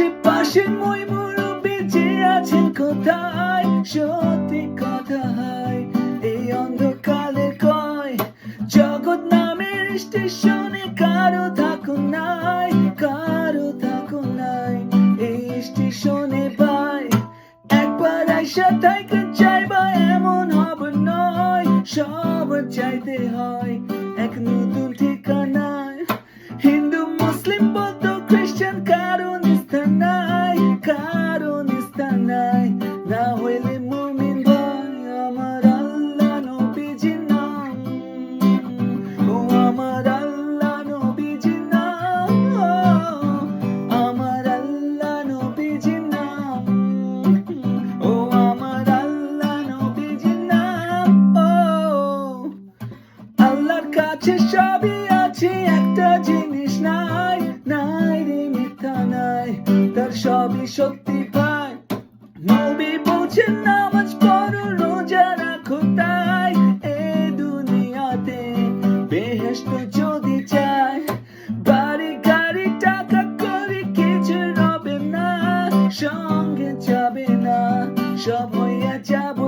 আশেপাশে মই মুরব্বী যে আছেন কোথায়? সত্যি হয়, এই অন্ধকালে কয়, জগৎ নামের স্টেশনে কারও থাকো নাই, কারও থাকো নাই, এই স্টেশনে পাই একবার আইসা থাইকে চাইবা এমন হবে নয় সব চাইতে হয় কাছে সবই আছে, একটা জিনিস নাই নাই রে মিথ্যা নাই, তার সবই সত্যি পায়। নবী বলছেন, নামাজ পড়ো, রোজা রাখো তাই, এ দুনিয়াতে বেহেস্ত যদি চায় বাড়ি গাড়ি, টাকা কিছু রবে না, সঙ্গে যাবে না সময় যাব